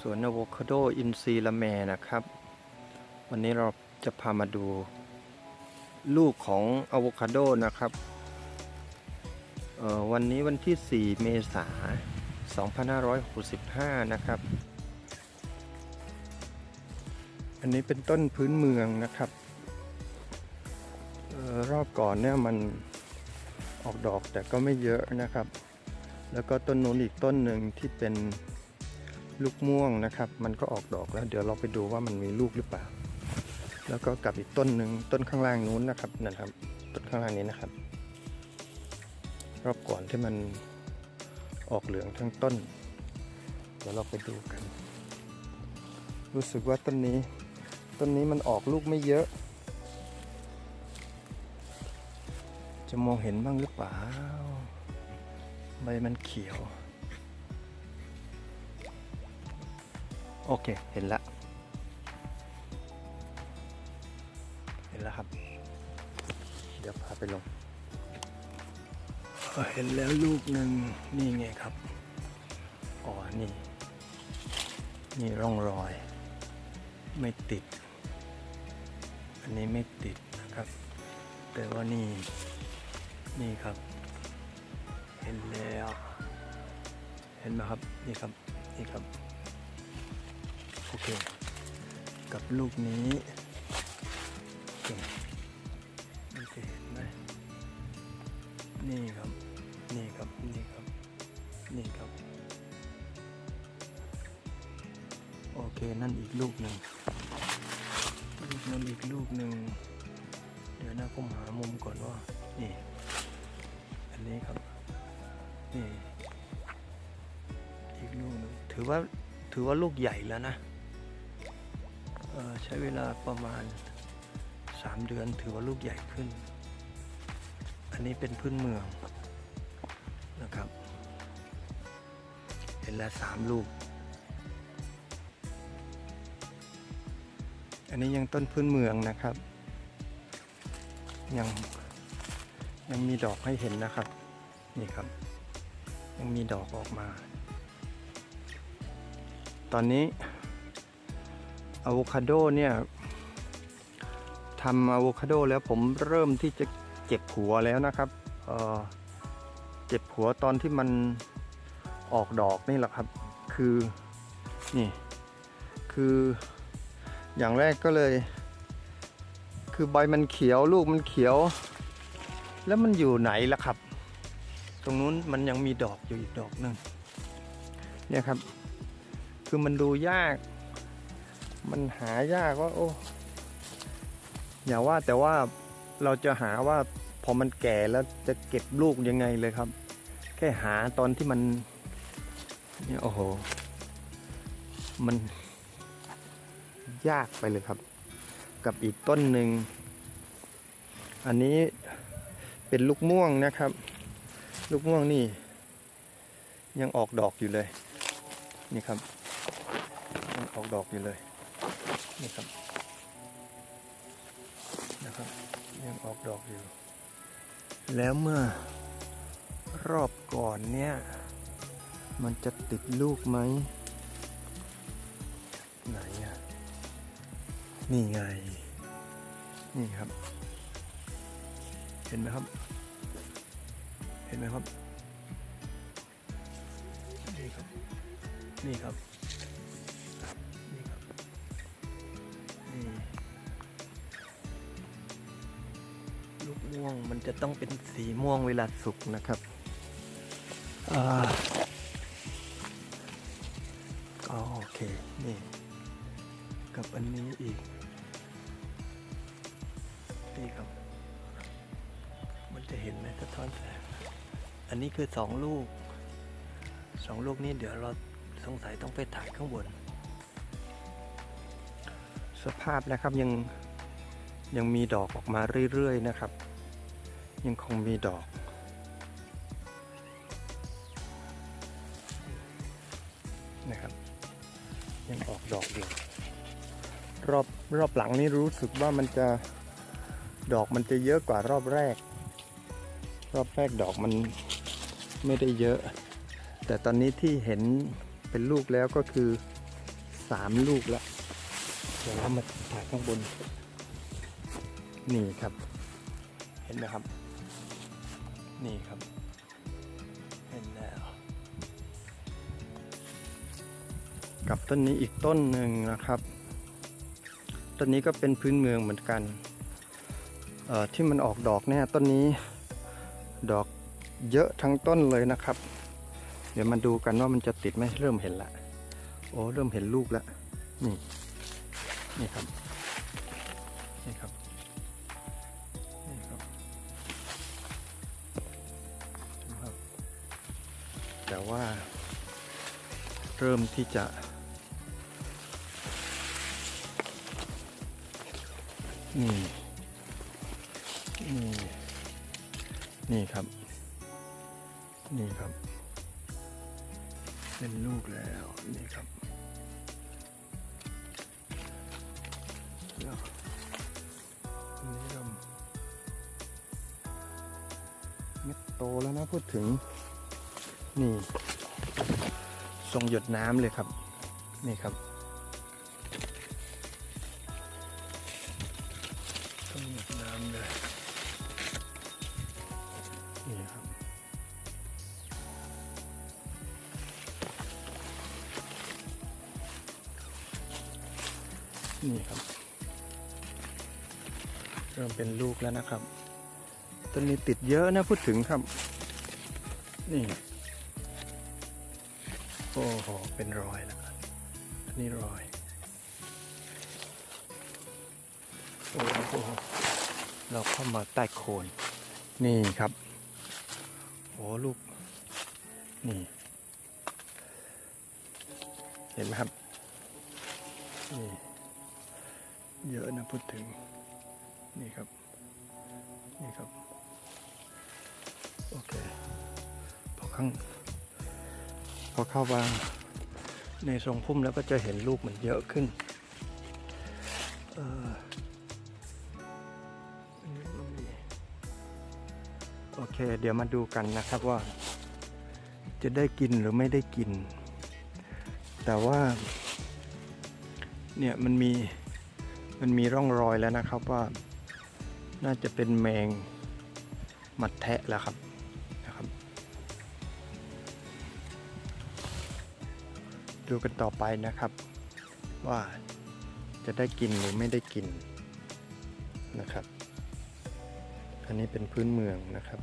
สวนอะโวคาโดอินซีละแมนะครับ วันนี้เราจะพามาดู ลูกของอะโวคาโดนะครับเออวันนี้วันที่ 4 เมษายน2565 นะครับ อันนี้เป็นต้นพื้นเมืองนะครับออรอบก่อนเนี่ยมันออกดอกแต่ก็ไม่เยอะนะครับ แล้วก็ต้นนู้นอีกต้นหนึ่งที่เป็น ลูกม่วงนะครับ มันก็ออกดอกแล้ว เดี๋ยวเราไปดูว่ามันมีลูกหรือเปล่า แล้วก็กับอีกต้นหนึ่งต้นข้างล่างนู้นนะครับนะครับ ต้นข้างล่างนี้นะครับ รอบก่อนที่มันออกเหลืองทั้งต้น เดี๋ยวเราไปดูกัน รู้สึกว่าต้นนี้ ต้นนี้มันออกลูกไม่เยอะ จะมองเห็นบ้างหรือเปล่า ใบมันเขียว โอเค เห็นละเห็นแล้วครับ เดี๋ยวพาไปลงเออเห็นแล้วลูกหนึ่งนี่ไงครับ อ๋อ นี่ นี่ร่องรอย ไม่ติด อันนี้ไม่ติดนะครับ แต่ว่านี่ นี่ครับ เห็นแล้ว เห็นไหมครับ นี่ครับ นี่ครับ โอเค กับลูกนี้โอเคมันจะเห็นไหมนี่ครับ นี่ครับ นี่ครับ นี่ครับ โอเค นั่นอีกลูกหนึ่งลูกนั้นอีกลูกหนึ่ง เดี๋ยวนะผมหามุมก่อนว่า นี่ อันนี้ครับ นี่ อีกลูกหนึงถือว่าถือว่าลูกใหญ่แล้วนะ ใช้เวลาประมาณ 3 เดือนถือว่าลูกใหญ่ขึ้น อันนี้เป็นพื้นเมืองนะครับ เห็นแล้วสามลูก อันนี้ยังต้นพื้นเมืองนะครับ ยังยังมีดอกให้เห็นนะครับ นี่ครับ ยังมีดอกออกมา ตอนนี้ อะโวคาโดเนี่ยทำอะโวคาโดแล้วผมเริ่มที่จะเจ็บหัวแล้วนะครับเออเจ็บหัวตอนที่มันออกดอกนี่แหละครับ คือนี่คืออย่างแรกก็เลย คือใบมันเขียวลูกมันเขียว แล้วมันอยู่ไหนล่ะครับ ตรงนู้นมันยังมีดอกอยู่อีกดอกหนึ่งเนี่ยครับ คือมันดูยาก มันหายากว่า โอ้ อย่าว่าแต่ว่าเราจะหาว่าพอมันแก่แล้วจะเก็บลูกยังไงเลยครับ แค่หาตอนที่มันเนี่ยโอ้โห มันยากไปเลยครับ กับอีกต้นหนึ่ง อันนี้เป็นลูกม่วงนะครับ ลูกม่วงนี่ ยังออกดอกอยู่เลย นี่ครับยังออกดอกอยู่เลย นี่ครับ นะครับ ยังออกดอกอยู่ แล้วเมื่อรอบก่อนเนี่ย มันจะติดลูกไหม ไหนอะ นี่ไง นี่ครับ เห็นไหมครับ เห็นไหมครับ นี่ครับ นี่ครับ ม่วงมันจะต้องเป็นสีม่วงเวลาสุกนะครับอ๋อโอเค นี่ กับอันนี้อีก นี่ครับ มันจะเห็นไหมสะท้อนแสงอันนี้คือสองลูกสองลูกนี้เดี๋ยวเราสงสัยต้องไปถ่ายข้างบน สภาพนะครับยังยังมีดอกออกมาเรื่อย ๆ นะครับ ยังคงมีดอกนะครับยังออกดอกอยู่รอบรอบหลังนี้รู้สึกว่ามันจะดอกมันจะเยอะกว่ารอบแรก รอบแรกดอกมันไม่ได้เยอะ แต่ตอนนี้ที่เห็นเป็นลูกแล้วก็คือสามลูกแล้วเดี๋ยวเรามาถ่ายข้างบน นี่ครับ เห็นไหมครับ นี่ครับ เห็นแล้ว กับต้นนี้อีกต้นหนึ่งนะครับ ต้นนี้ก็เป็นพื้นเมืองเหมือนกันเอ่อที่มันออกดอกเนี่ยต้นนี้ดอกเยอะทั้งต้นเลยนะครับ เดี๋ยวมาดูกันว่ามันจะติดไหมเริ่มเห็นละ โอ้เริ่มเห็นลูกแล้ว นี่ นี่ครับ ว่าเริ่มที่จะ นี่ นี่ นี่ครับ นี่ครับ เป็นลูกแล้ว นี่ครับแล้วนนี้เริ่มเม็ดโตแล้วนะพูดถึง นี่ทรงหยดน้ำเลยครับ นี่ครับทรงหยดน้ำเลยนี่ครับนี่ครับเริ่มเป็นลูกแล้วนะครับต้นนี้ติดเยอะนะพูดถึงครับ นี่ โอ้โห เป็นรอยแล้วอันนี้รอย โอ้โห เราเข้ามาใต้โคน นี่ครับโอ้ลูก นี่ เห็นไหมครับ นี่ เยอะนะพูดถึง นี่ครับ นี่ครับ โอเคพอข้าง อเข้ามาในทรงพุ่มแล้วก็จะเห็นลูกมันเยอะขึ้นออโอเค เดี๋ยวมาดูกันนะครับว่า จะได้กินหรือไม่ได้กิน แต่ว่า เนี่ยมันมีมันมีร่องรอยแล้วนะครับว่า น่าจะเป็นแมงมัดแทะแล้วครับ ดูกันต่อไปนะครับ ว่าจะได้กินหรือไม่ได้กินนะครับ อันนี้เป็นพื้นเมืองนะครับ